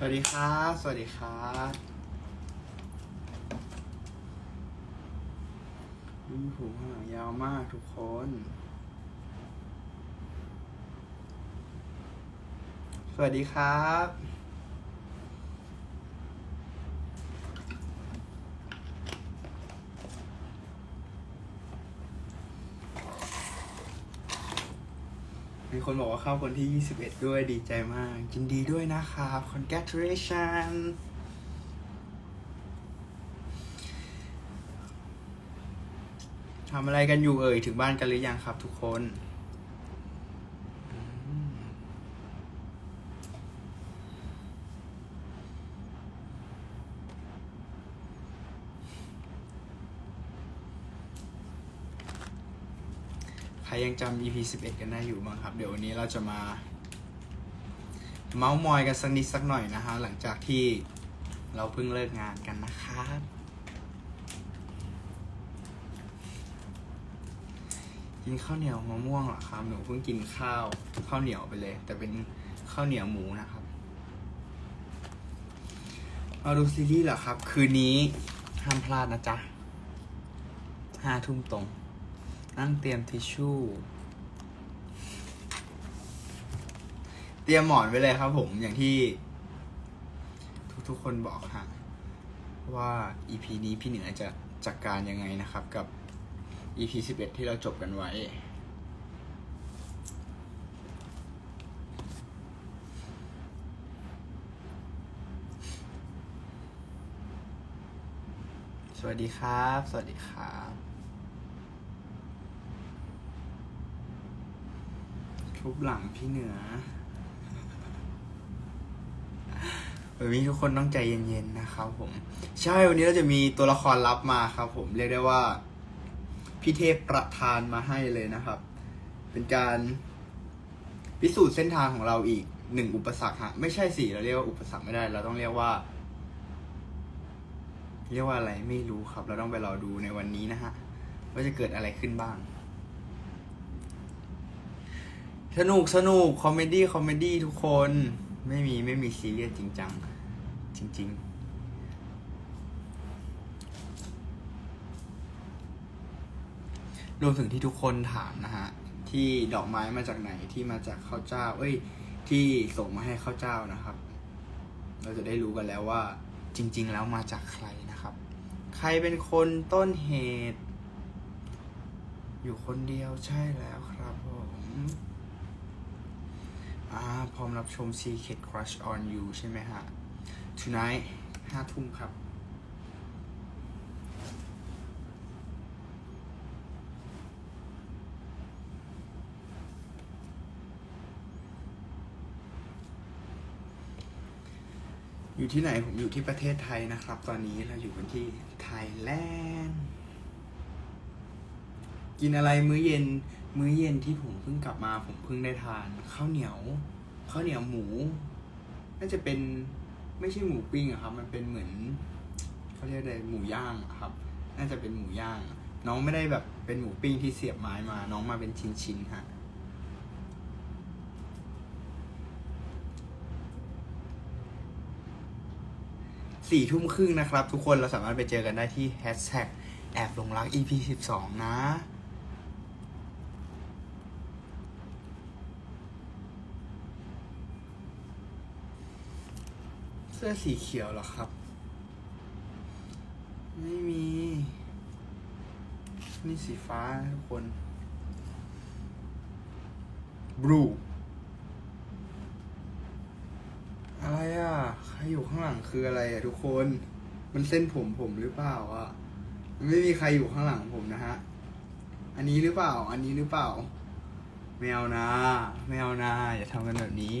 สวัสดีครับ สวัสดีครับนี่ผมข้างหลังยาวมากทุกคนสวัสดีครับ มีคนบอกว่าเข้าคนที่ 21 ด้วยดีใจมากยินดีด้วยนะครับ congratulation ทำอะไรกันอยู่เอ่ย ถึงบ้านกันหรือยังครับทุกคนอืมใครยัง จำ EP 11 กันได้อยู่บ้างครับ เดี๋ยววันนี้เราจะมา เมาส์มอยกันสักนิดสักหน่อยนะฮะหลังจากที่เราเพิ่งเลิกงานกันนะครับกินข้าวเหนียวมะม่วงเหรอครับหนูเพิ่งกินข้าวข้าวเหนียวไปเลย แต่เป็นข้าวเหนียวหมูนะครับเอาดูซีรีส์เหรอครับ คืนนี้ห้ามพลาดนะจ๊ะห้าทุ่มตรง นั่งเตรียมทิชชู่ เตรียมหมอนไว้เลยครับผมอย่างที่ ทุกๆคนบอกฮะว่า EP นี้พี่เหนือจะจัดกการยังไงนะครับ กับ EP 11 ที่เราจบกันไว้ สวัสดีครับ สวัสดีครับ ทุบหลังพี่เหนือวันนี้ทุกคนต้องใจเย็นๆนะครับผม ใช่วันนี้เราจะมีตัวละครลับมาครับผมเรียกได้ว่าพี่เทพประทานมาให้เลยนะครับ เป็นการพิสูจน์เส้นทางของเราอีกหนึ่งอุปสรรคฮะไม่ใช่สิเราเรียกว่าอุปสรรคไม่ได้ เราต้องเรียกว่า เรียกว่าอะไรไม่รู้ครับ เราต้องไปรอดูในวันนี้นะฮะว่าจะเกิดอะไรขึ้นบ้าง สนุกสนุกคอมเมดี้คอมเมดี้ทุกคน ไม่มีไม่มีซีเรียสจริงจังจริง ๆรวมถึงที่ทุกคนถามนะฮะ ที่ดอกไม้มาจากไหนที่มาจากข้าวเจ้า เอ้ย ที่ส่งมาให้ข้าวเจ้านะครับ เราจะได้รู้กันแล้วว่า จริง ๆ แล้วมาจากใครนะครับ ใครเป็นคนต้นเหตุ อยู่คนเดียวใช่แล้วครับผม อ่าพร้อมรับชม Secret Crush on You ใช่ไหมฮะ tonight ห้าทุ่มครับ อยู่ที่ไหนผมอยู่ที่ประเทศไทยนะครับ ตอนนี้เราอยู่กันที่ไทยแลนด์ กินอะไรมื้อเย็น มื้อเย็นที่ผมเพิ่งกลับมา ผมเพิ่งได้ทานข้าวเหนียวข้าวเหนียวหมู น่าจะเป็นไม่ใช่หมูปิ้งอะครับ มันเป็นเหมือนเขาเรียกอะไรหมูย่างอะครับ น่าจะเป็นหมูย่าง น้องไม่ได้แบบเป็นหมูปิ้งที่เสียบไม้มา น้องมาเป็นชิ้นๆฮะสี่ทุ่มครึ่งนะครับ ทุกคนเราสามารถไปเจอกันได้ที่แฮชแท็กแอบหลงรัก EP สิบสองนะ เสื้อสีเขียวหรอครับ ไม่มี นี่สีฟ้าทุกคนบลูอะไรอะใครอยู่ข้างหลังคืออะไรอะทุกคน มันเส้นผมผมหรือเปล่าอะไม่มีใครอยู่ข้างหลังผมนะฮะ อันนี้หรือเปล่า อันนี้หรือเปล่าแมวนะแมวนะอย่าทำกันแบบนี้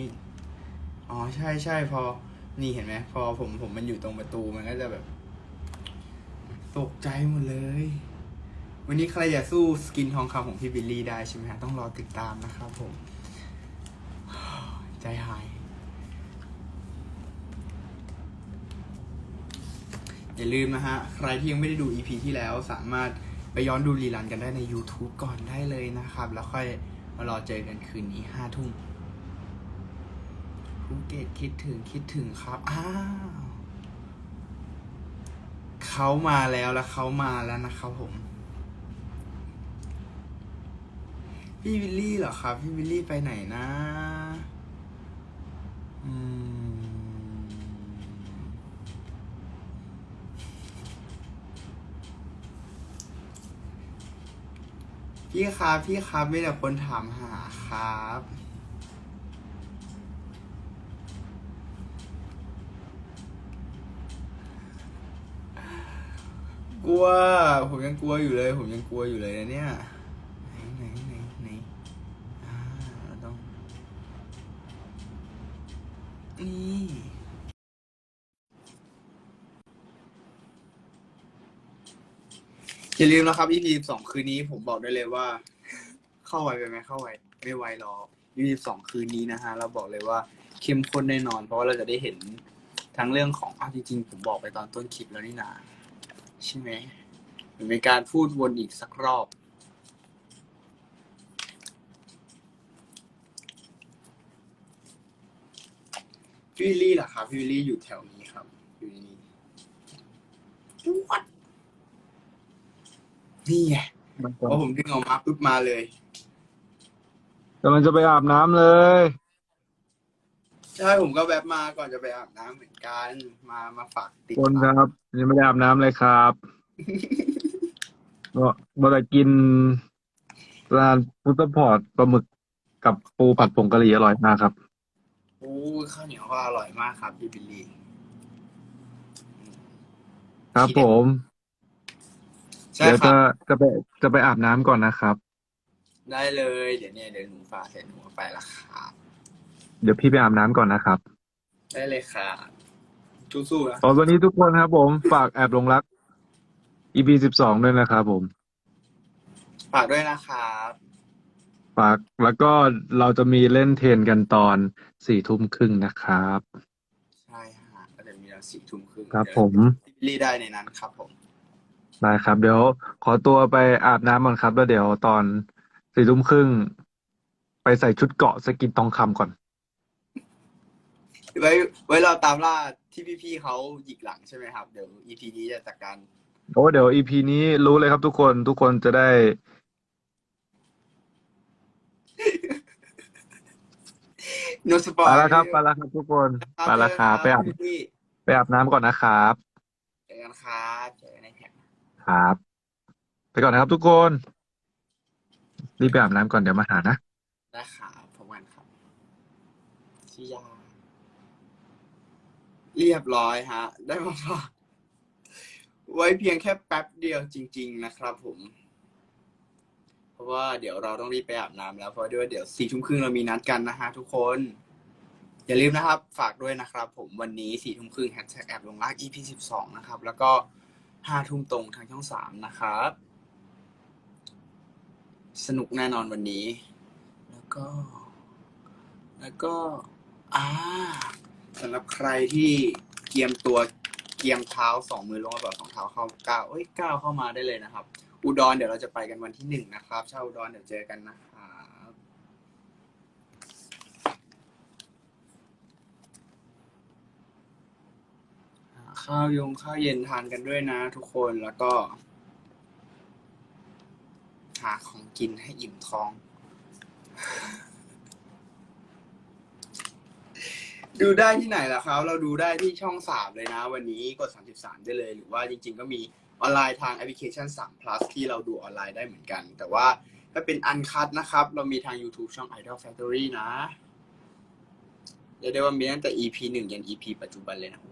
อ๋อใช่ใช่พอ นี่เห็นไหมพอผมผมมันอยู่ตรงประตูมันก็จะแบบ ตกใจหมดเลย วันนี้ใครอยากสู้สกินทองคำของพี่บิลลี่ได้ใช่ไหมฮะต้องรอติดตามนะครับผม ใจหาย อย่าลืมนะฮะ ใครที่ยังไม่ได้ดู EP ที่แล้วสามารถไปย้อนดูรีลันกันได้ใน YouTube ก่อนได้เลยนะครับ แล้วค่อยมารอเจอกันคืนนี้ห้าทุ่ม พลูกเกดคิดถึงคิดถึงครับ อ้าว เขามาแล้วแล้วเขามาแล้วนะครับผม พี่วิลลี่เหรอครับ พี่วิลลี่ไปไหนนะอืมพี่ครับพี่ครับม่แต่คนถามหาครับ กลัว ผมยังกลัวอยู่เลย ผมยังกลัวอยู่เลยนะเนี่ยไหนไหนไหนไหนอ่าเราต้องนี่อย่าลืมนะครับ EP สองคืนนี้ผมบอกได้เลยว่า เข้าไวไปไหมเข้าไวไม่ไวหรอก EP สองคืนนี้นะฮะเราบอกเลยว่าเข้มข้นแน่นอน เพราะว่าเราจะได้เห็นทั้งเรื่องของอะจริงๆผมบอกไปตอนต้นคลิปแล้วนี่นา ใช่ไหมหรือมีการพูดวนอีกสักรอบ พี่วิลลี่เหรอครับพี่วิลลี่อยู่แถวนี้ครับ อยู่ในนี้วัดนี่ไงมันพอผมดึงออกมาปุ๊บมาเลย กำลังจะไปอาบน้ำเลย ใช่ผมก็แวบมาก่อนจะไปอาบน้ำเหมือนกันมามาฝากติดคนครับ ยังไม่ได้อาบน้ำเลยครับก็เมื่อกินร้านพุทธพอร์ตปลาหมึกกับปูผัดผงกะหรี่อร่อยมากครับโอ้ยข้าวเหนียวก็อร่อยมากครับพี่บิลลี่ครับผม ใช่เดี๋ยวครัจะบ จะไปจะไปอาบน้ำก่อนนะครับ ได้เลย เดี๋ยวเนี่ยเดี๋ยวหนูฝากเสร็จหนูก็ไปละครับ เดี๋ยวพี่ไปอาบน้ำก่อนนะครับได้เลยค่ะสู้ๆนะตอนวันนี้ทุกคนครับผมฝากแอบหลงรัก EP สิบสองด้วยนะครับผม ฝากด้วยนะครับ ฝากแล้วก็เราจะมีเล่นเทรนกันตอนสี่ทุ่มครึ่งนะครับ ใช่ฮะก็จะมีเราสี่ทุ่มครึ่งครับเดี๋ยวผมพี่บิลลี่ได้ในนั้นครับผม ได้ครับ เดี๋ยวขอตัวไปอาบน้ำก่อนครับ แล้วเดี๋ยวตอนสี่ทุ่มครึ่ง ไปใส่ชุดเกาะสกินทองคำก่อน ไว้ไว้เราตามล่าที่พี่ๆเขาหยิกหลังใช่ไหมครับ เดี๋ยว EP นี้จะจัดการโอ้เดี๋ยวอีพีนี้รู้เลยครับทุกคนทุกคนจะได้ โนสปอไปยแล้วครับไปแล้วครับทุกคนไปแล้วครับไปอาบพี่ไปอาบน้ำก่อนนะครับเจอกันครับเจอกันในแท็กครับ ไปก่อนนะครับทุกคนรีบไปอาบน้ำก่อนเดี๋ยวมาหานะ นะครับพบกันครับชิยา เรียบร้อยฮะ ได้มาฝากไว้เพียงแค่แป๊บเดียวจริง ๆ นะครับผม เพราะว่าเดี๋ยวเราต้องรีบไปอาบน้ำแล้วเพราะด้วยเดี๋ยวสี่ทุ่มครึ่งเรามีนัดกันนะฮะทุกคน อย่าลืมนะครับ ฝากด้วยนะครับ ผมวันนี้สี่ทุ่มครึ่งแฮชแท็กแอบลงรัก EP สิบสองนะครับ แล้วก็ห้าทุ่มตรงทางช่องสามนะครับ สนุกแน่นอนวันนี้ แล้วก็ แล้วก็ อ่า สำหรับใครที่เกียมตัวเกียมเท้าสองมือลงมาแบบสองเท้าเข้าก้าวเอ้ยก้าวเข้ามาได้เลยนะครับ อุดรเดี๋ยวเราจะไปกันวันที่หนึ่งนะครับชาวอุดรเดี๋ยวเจอกันนะครับข้าวยงข้าวเย็นทานกันด้วยนะ ทุกคนแล้วก็ หาของกินให้อิ่มท้อง ดูได้ที่ไหนล่ะครับ เราดูได้ที่ช่องสามเลยนะ วันนี้กด 33 ได้เลย หรือว่าจริง ๆ ก็มีออนไลน์ทางแอปพลิเคชัน3 plus ที่เราดูออนไลน์ได้เหมือนกัน แต่ว่าถ้าเป็นอันคัดนะครับ เรามีทาง YouTube ช่อง Idol Factory นะเรียกได้ว่ามีตั้งแต่ EP หนึ่งยัน EP ปัจจุบันเลยนะ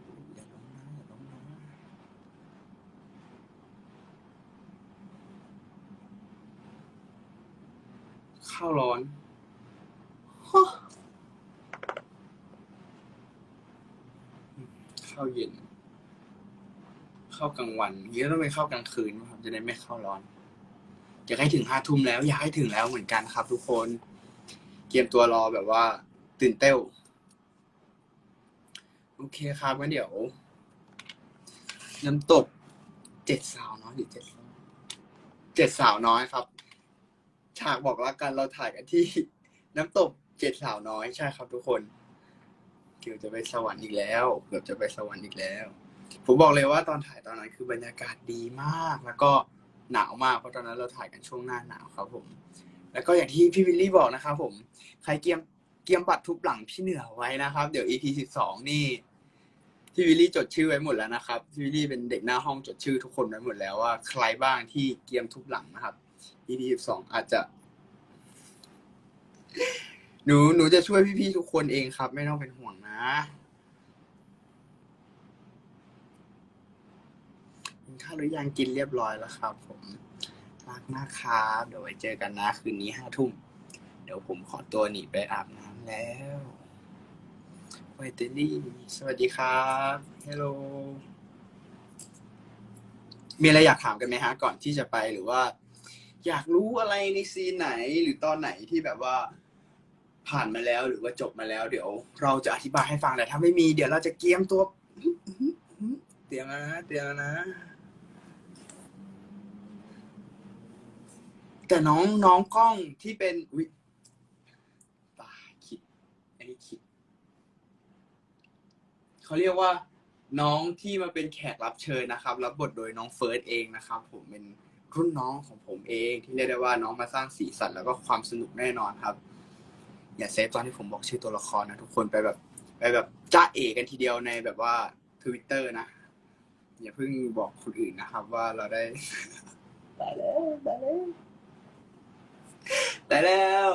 ข้าวร้อนฮะ ข้าวเย็น เข้ากลางวันนี้ก็ต้องเป็นข้ากลางคืนนะครับ จะได้ไม่เข้าร้อนอยากให้ถึงห้าทุ่มแล้วอยากให้ถึงแล้วเหมือนกันครับ ทุกคนเตรียมตัวรอแบบว่า ตื่นเต้วโอเคครับงั้นเดี๋ยว น้ำตกเจ็ดสาวน้อยหรือเจ็ดสาวเจ็ดสาวน้อยครับ ฉากบอกรักกันเราถ่ายกันที่ น้ำตกเจ็ดสาวน้อยใช่ครับทุกคน กือบจะไปสวรรค์อีกแล้วเกือบจะไปสวรรค์อีกแล้ว ผมบอกเลยว่าตอนถ่ายตอนนั้นคือบรรยากาศดีมาก แล้วก็หนาวมากเพราะตอนนั้นเราถ่ายกันช่วงหน้าหนาวครับผม แล้วก็อย่างที่พี่วิลลี่บอกนะครับผมใครเกียมเกียมบัตรทุบหลังพี่เหนือไว้นะครับ เดี๋ยว EP สิบสองนี่พี่วิลลี่จดชื่อไว้หมดแล้วนะครับพี่วิลลี่เป็นเด็กหน้าห้องจดชื่อทุกคนไว้หมดแล้วว่าใครบ้างที่เกียมทุบหลังนะครับ EP สิบสองอาจจะ หนูหนูจะช่วยพี่ๆทุกคนเองครับ ไม่ต้องเป็นห่วงนะกินข้าวหรือยังกินเรียบร้อยแล้วครับ ผมรักมากครับเดี๋ยวไว้เจอกันนะคืนนี้ห้าทุ่มเดี๋ยวผมขอตัวหนีไปอาบน้ำแล้วไวเตอรี่สวัสดีครับฮัลโหลมีอะไรอยากถามกันไหมฮะ ก่อนที่จะไปหรือว่า อยากรู้อะไรในซีนไหนหรือตอนไหนที่แบบว่า ผ่านมาแล้วหรือว่าจบมาแล้ว เดี๋ยวเราจะอธิบายให้ฟังแต่ถ้าไม่มีเดี๋ยวเราจะเกียมตัวเตียมนะเตียมนะ แต่น้องน้องกล้องที่เป็นอุ้ยตาคิดอันนี้คิดเขาเรียกว่า น้องที่มาเป็นแขกรับเชิญนะครับ รับบทโดยน้องเฟิร์สเองนะครับ ผมเป็นรุ่นน้องของผมเอง ที่เรียกได้ว่าน้องมาสร้างสีสันแล้วก็ความสนุกแน่นอนครับ อย่าเซฟตอนที่ผมบอกชื่อตัวละครนะทุกคนไปแบบไปแบบจ้าเอกันทีเดียวในแบบว่าทวิตเตอร์นะ อย่าเพิ่งบอกคนอื่นนะครับ ว่าเราได้ตายแล้วตายแล้วตายแล้ว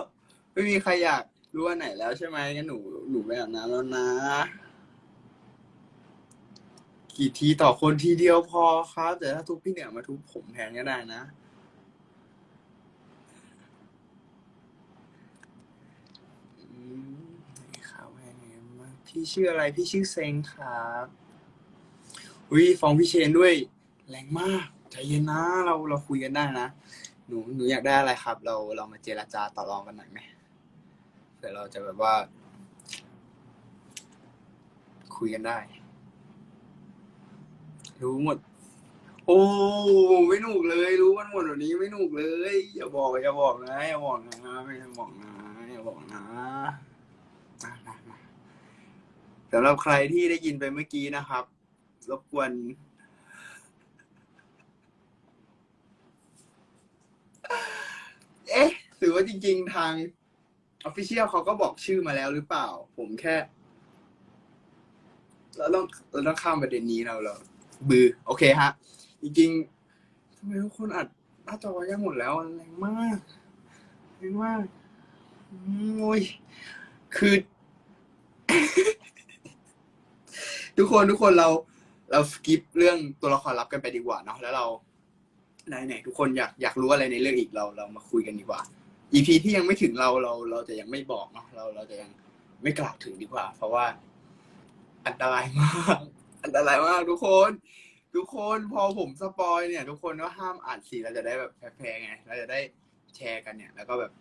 ไม่มีใครอยากรู้ว่าไหนแล้วใช่ไหมงั้นหนูหนูไปอาบน้ำแล้วนะ กี่ทีต่อคนทีเดียวพอครับแต่ถ้าทุบพี่เหนือมาทุบผมแทนก็ได้นะ อืมข่าวแห่งไงมาง พี่ชื่ออะไรพี่ชื่อเซงครับอุ้ยฟ้องพี่เชนด้วย แรงมากใจเย็นนะเราเราคุยกันได้นะหนูหนูอยากได้อะไรครับ เราเรามาเจรจาต่อรองกันหน่อยไหมเผื่อเราจะแบบว่า คุยกันได้ รู้หมด โอ้ไม่หนุกเลย รู้มันหมดแบบนี้ไม่หนุกเลย อย่าบอก อย่าบอกนะอย่าบอกนะไม่อย่าบอกนะอย่าบอกนะ สำหรับใครที่ได้ยินไปเมื่อกี้นะครับ รบกวน เอ๊ะหรือว่าจริง ๆ ทางออฟฟิเชียลเขาก็บอกชื่อมาแล้วหรือเปล่า ผมแค่ เราต้องเราต้องข้ามประเด็นนี้เราเราบือ โอเคฮะ จริงๆทำไมทุกคนอัดหน้าจอยังหมดแล้วแรงมากแรงมากโอ้ยคือ ทุกคนทุกคนเราเราสกิปเรื่องตัวละครลับกันไปดีกว่าเนาะแล้วเราไหนไหนทุกคนอยากอยากรู้อะไรในเรื่องอีกเราเรามาคุยกันดีกว่า EP ที่ยังไม่ถึงเราเราเราจะยังไม่บอกเนาะเราเราจะยังไม่กล่าวถึงดีกว่า เพราะว่า อันตรายมาก อันตรายมากทุกคน ทุกคนพอผมสปอยเนี่ย ทุกคนก็ห้ามอ่านสีเราจะได้แบบแพ้ๆไงเราจะได้แชร์กันเนี่ย แล้วก็แบบ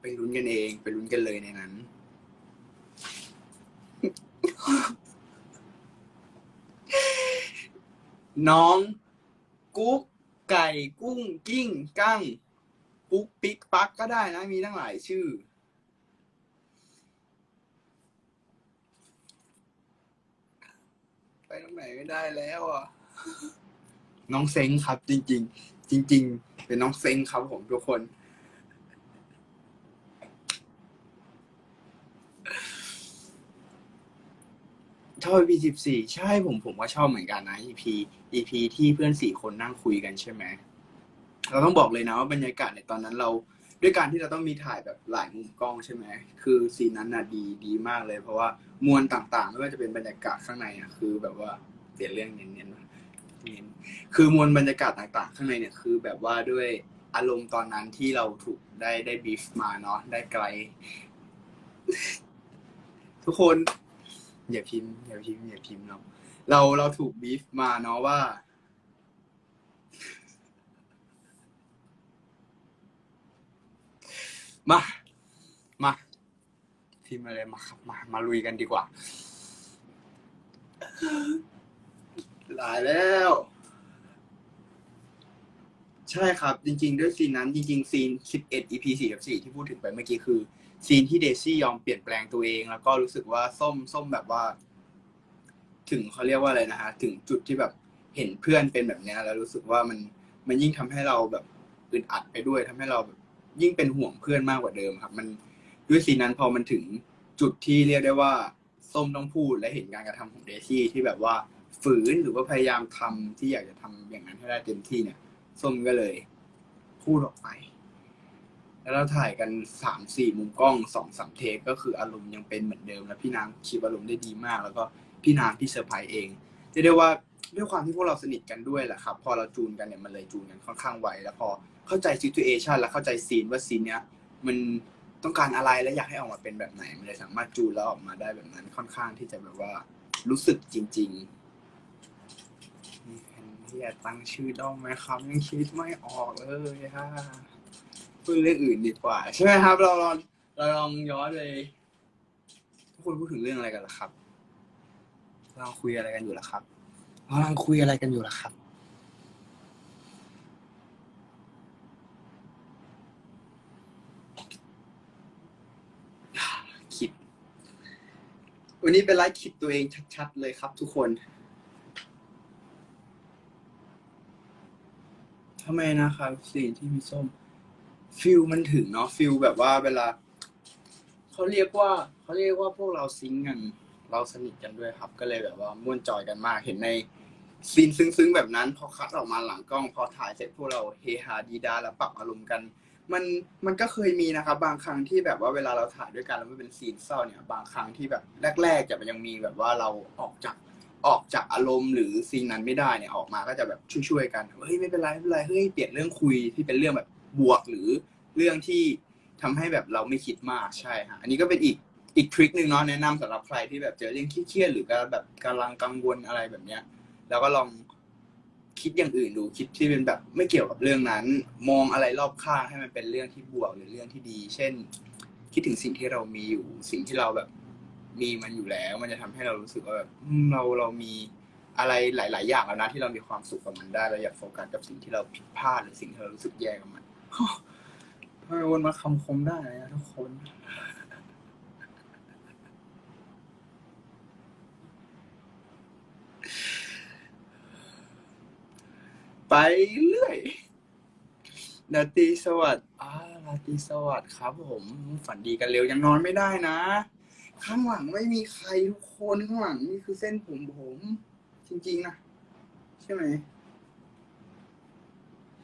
ไปลุ้นกันเอง ไปลุ้นกันเลยในนั้น น้อง กุ๊กไก่กุ้งกิ้งกั้ง ปุ๊กปิ๊กปักก็ได้นะ มีทั้งหลายชื่อ ไปตรงไหนไม่ได้แล้วอะ น้องเซ็งครับ จริง ๆ จริง ๆ เป็นน้องเซ็งครับผมทุกคน ชอบ EP สิบสี่ใช่ผมผมก็ชอบเหมือนกันนะ EP EP ที่เพื่อนสี่คนนั่งคุยกันใช่ไหมเราต้องบอกเลยนะว่าบรรยากาศในตอนนั้นเราด้วยการที่เราต้องมีถ่ายแบบหลายมุมกล้องใช่ไหมคือซีนนั้นน่ะดีดีมากเลย เพราะว่ามวลต่างๆไม่ว่าจะเป็นบรรยากาศข้างในอะคือ แบบว่าเปลี่ยนเรื่องเน้นๆเน้นคือมวลบรรยากาศต่างๆ ข้างในเนี่ยคือแบบว่าด้วยอารมณ์ตอนนั้นที่เราถูกได้ได้บีฟมาเนาะได้ไกล ทุกคน อย่าพิมพ์อย่าพิมพ์อย่าพิมพ์เนาะเราเราถูกบีฟมาเนาะว่า มา มาพิมพ์อะไรมาครับมา มาลุยกันดีกว่าหลายแล้ว ใช่ครับ จริง ๆ ด้วยซีนนั้นจริง ๆ ซีน 11 EP 44ที่พูดถึงไปเมื่อกี้คือ ซีนที่เดซี่ยอมเปลี่ยนแปลงตัวเอง แล้วก็รู้สึกว่าส้มส้มแบบว่า ถึงเขาเรียกว่าอะไรนะฮะ ถึงจุดที่แบบเห็นเพื่อนเป็นแบบเนี้ยแล้วรู้สึกว่ามันมันยิ่งทำให้เราแบบอึดอัดไปด้วยทำให้เราแบบยิ่งเป็นห่วงเพื่อนมากกว่าเดิมครับ มันด้วยซีนนั้นพอมันถึงจุดที่เรียกได้ว่าส้มต้องพูดและเห็นการกระทำของเดซี่ที่แบบว่าฝืนหรือว่าพยายามทำที่อยากจะทำอย่างนั้นให้ได้เต็มที่เนี่ย ส้มก็เลยพูดออกไป แล้วเราถ่ายกันสามสี่มุมกล้องสองสามเทคก็คืออารมณ์ยังเป็นเหมือนเดิม แล้วพี่นางคีบอารมณ์ได้ดีมาก แล้วก็พี่นางที่เซอร์ไพรส์เองจะได้ว่าด้วยความที่พวกเราสนิทกันด้วยแหละครับ พอเราจูนกันเนี่ยมันเลยจูนกันค่อนข้างไวแล้วพอเข้าใจซิ t u เอชันและเข้าใจซีนว่าซีนเนี้ยมันต้องการอะไรและอยากให้ออกมาเป็นแบบไหน มันเลยสามารถจูนแล้วออกมาได้แบบนั้นค่อนข้างที่จะแบบว่ารู้สึกจริง ๆ มีแผนที่จะตั้งชื่อด้อมไหมครับยังคิดไม่ออกเลยฮะพูดเรื่องอื่นดีกว่า ใช่ไหมครับ เราลองเราลองย้อนเลยทุกคนพูดถึงเรื่องอะไรกันล่ะครับเราคุยอะไรกันอยู่ล่ะครับเรากำลังคุยอะไรกันอยู่ล่ะครับคิด วันนี้เป็นไลฟ์คิดตัวเองชัดๆเลยครับ ทุกคน ทำไมนะครับสีที่มีส้ม ฟิลมันถึงเนาะฟิลแบบว่าเวลาเขาเรียกว่าเขาเรียกว่าพวกเราซิงกัน เราสนิทกันด้วยครับ ก็เลยแบบว่าม่วนจอยกันมาก เห็นในซีนซึ้งๆแบบนั้น พอคัดออกมาหลังกล้อง พอถ่ายเสร็จพวกเราเฮฮาดีดาแล้วปรับอารมณ์กัน มันมันก็เคยมีนะครับ บางครั้งที่แบบว่าเวลาเราถ่ายด้วยกันแล้วมันเป็นซีนเศร้าเนี่ย บางครั้งที่แบบแรก ๆ จะมันยังมีแบบว่าเราออกจาก ออกจากอารมณ์หรือซีนนั้นไม่ได้เนี่ยออกมาก็จะแบบช่วยๆกันเฮ้ยไม่เป็นไรไม่เป็นไรเฮ้ยเปลี่ยนเรื่องคุยที่เป็นเรื่องแบบบวกหรือเรื่องที่ทำให้แบบเราไม่คิดมากใช่ฮะอันนี้ก็เป็นอีกอีกทริคหนึ่งเนาะแนะนำสำหรับใครที่แบบเจอเรื่องเครียดหรือก็แบบกำลังกังวลอะไรแบบเนี้ย แล้วก็ลองคิดอย่างอื่นดูคิดที่เป็นแบบไม่เกี่ยวกับเรื่องนั้น มองอะไรรอบข้างให้มันเป็นเรื่องที่บวกหรือเรื่องที่ดี เช่น คิดถึงสิ่งที่เรามีอยู่สิ่งที่เราแบบ มีมันอยู่แล้ว มันจะทำให้เรารู้สึกว่าแบบอืมเราเรามีอะไรหลาย ๆ อย่างแล้วนะที่เรามีความสุขกับมันได้เราอยากโฟกัสกับสิ่งที่เราผิดพลาดหรือสิ่งที่เรารู้สึกแย่กับมันทำไมวนมาคำคมได้นะทุกคน ไปเรื่อยนาตรีสวัสดิ์อ่าราตรีสวัสดิ์ครับผม ฝันดีกันเร็วยังนอนไม่ได้นะ ข้างหลังไม่มีใครทุกคนข้างหลังนี่คือเส้นผมผม จริงๆนะใช่ไหม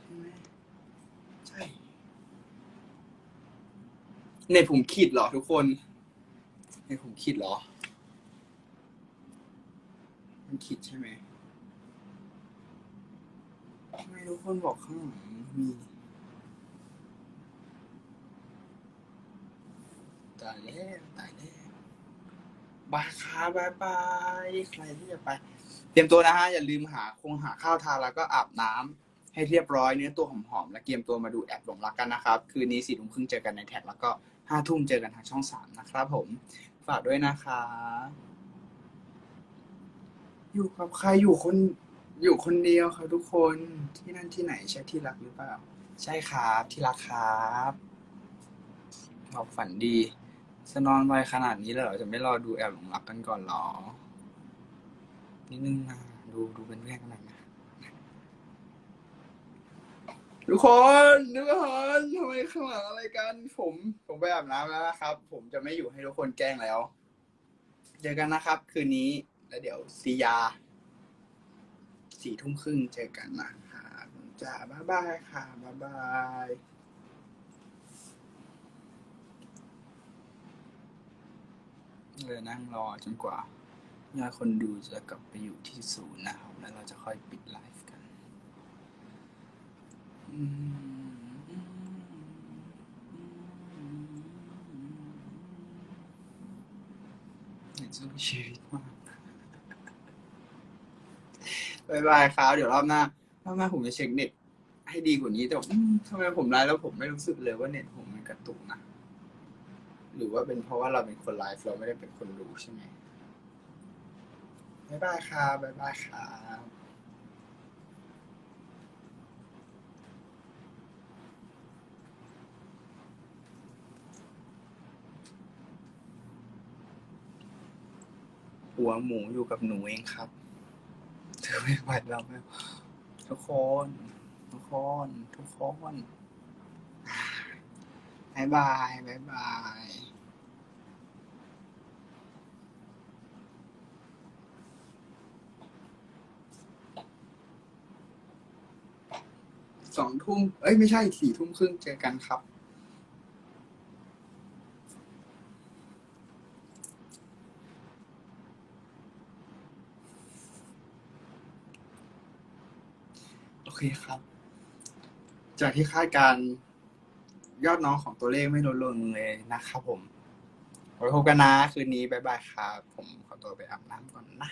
ใช่ไหมใช่เน็ตผมขีดเหรอทุกคนเน็ตผมขีดเหรอ มันขีดใช่ไหมทำไมทุกคนบอกข้างหลังมีตายแล้วตายแล้ว บายครับบายบายใครที่จะไป เตรียมตัวนะฮะ อย่าลืมหาคงหาข้าวทานแล้วก็อาบน้ำให้เรียบร้อยเนื้อตัวหอมๆและเตรียมตัวมาดูแอบหลงรักกันนะครับ คืนนี้สี่ทุ่มครึ่งเจอกันในแท็กแล้วก็ห้าทุ่มเจอกันทางช่องสามนะครับผม ฝากด้วยนะคะ อยู่กับใครอยู่คนอยู่คนเดียวครับทุกคนที่นั่นที่ไหนใช่ที่รักหรือเปล่า ใช่ครับที่รักครับบอกฝันดี จะนอนไวขนาดนี้เลยเหรอ จะไม่รอดูแอบหลงรักกันก่อนเหรอ นิดนึงนะ ดูดูเป็นเพื่อนกันหน่อยนะ ทุกคนทุกคนทำไมข้างหลังอะไรกัน ผม ผมไปอาบน้ำแล้วนะครับ ผมจะไม่อยู่ให้ทุกคนแกล้งแล้ว เจอกันนะครับ คืนนี้แล้วเดี๋ยวซียาสี่ทุ่มครึ่งเจอกันนะครับจ้าบ๊ายบายค่ะ บ๊ายบาย เลยนั่งรอจนกว่ายอดคนดูจะกลับไปอยู่ที่ศูนย์นะครับ แล้วเราจะค่อยปิดไลฟ์กันเหนื่อยสู้ชีวิตมากบายบายครับเดี๋ยวรอบหน้ารอบหน้าผมจะเช็คเน็ตให้ดีกว่านี้แต่ทำไมผมไลฟ์แล้วผมไม่รู้สึกเลยว่าเน็ตผมมันกระตุกนะ หรือว่าเป็นเพราะว่าเราเป็นคนไลฟ์เราไม่ได้เป็นคนรู้ใช่ไหมบ๊ายบายครับบ๊ายบายครับหัวหมูอยู่กับหนูเองครับเธอไม่ไหวแล้วแม่ทุกคน ทุกคน ทุกคนบายบายบายบาย สองทุ่มเอ้ยไม่ใช่สี่ทุ่มครึ่งเจอกันครับโอเคครับ จากที่คาดการยอดน้องของตัวเลขไม่ลดลงเลยนะครับผมไว้พบกันนะคืนนี้ บ๊ายบายครับ ผมขอตัวไปอาบน้ำก่อนนะ